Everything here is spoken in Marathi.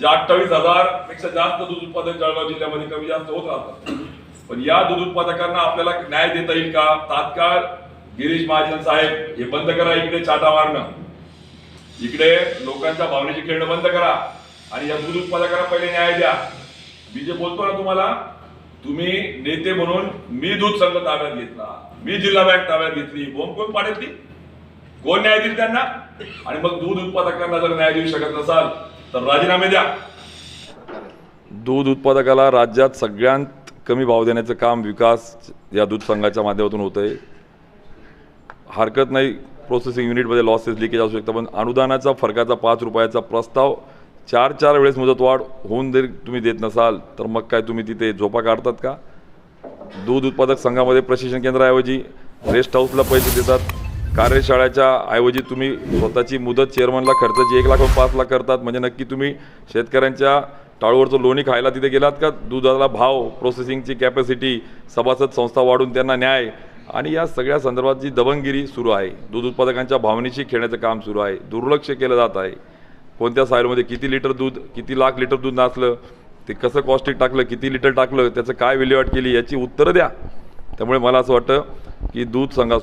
जे अठ्ठावीस हजारपेक्षा जास्त दूध उत्पादक जळगाव जिल्ह्यामध्ये कमी जास्त होत राहतात पण या दूध उत्पादकांना आपल्याला न्याय देता येईल का? तात्काळ गिरीश महाजन साहेब हे बंद करा इकडे चाटा मारणं. इकडे लोकांच्या भावनेची खेळणं बंद करा आणि या दूध उत्पादकांना पहिले न्याय द्या. मी जे बोलतो ना तुम्हाला तुम्ही नेते म्हणून मी दूध संघ ताब्यात घेतला. मी जिल्हा बँक ताब्यात घेतली. बोंब कोण पाडेल ती कोण न्याय देईल त्यांना? आणि मग दूध उत्पादकांना जर न्याय देऊ शकत नसाल तर राजीनामे द्या. दूध उत्पादकाला राज्यात सगळ्यात कमी भाव देण्याचं काम विकास या दूध संघाच्या माध्यमातून होत आहे हरकत नाही प्रोसेसिंग युनिटमध्ये लॉसेस लिकेज असू शकतं पण अनुदानाचा फरकाचा पाच रुपयाचा प्रस्ताव चार चार वेळेस मुदतवाढ होऊन जर तुम्ही देत नसाल तर मग काय तुम्ही तिथे झोपा काढतात का? दूध उत्पादक संघामध्ये प्रशिक्षण केंद्राऐवजी रेस्ट हाऊसला पैसे देतात. कार्यशाळेच्या ऐवजी तुम्ही स्वतःची मुदत चेअरमनला खर्चाची एक लाख पाच लाख करतात म्हणजे नक्की तुम्ही शेतकऱ्यांच्या टाळूवरचं लोणी खायला तिथे गेलात का? दुधाला भाव प्रोसेसिंगची कॅपॅसिटी सभासद संस्था वाढून त्यांना न्याय आणि या सगळ्या संदर्भात जी दबंगिरी सुरू आहे दूध उत्पादकांच्या भावनेशी खेळण्याचं काम सुरू आहे दुर्लक्ष केलं जात आहे. कोणत्या साईडमध्ये किती लिटर दूध किती लाख लिटर दूध नाचलं ते कसं कॉस्टिक टाकलं किती लिटर टाकलं त्याचं काय विल्हेवाट केली याची उत्तरं द्या. त्यामुळे मला असं वाटतं की दूध संघास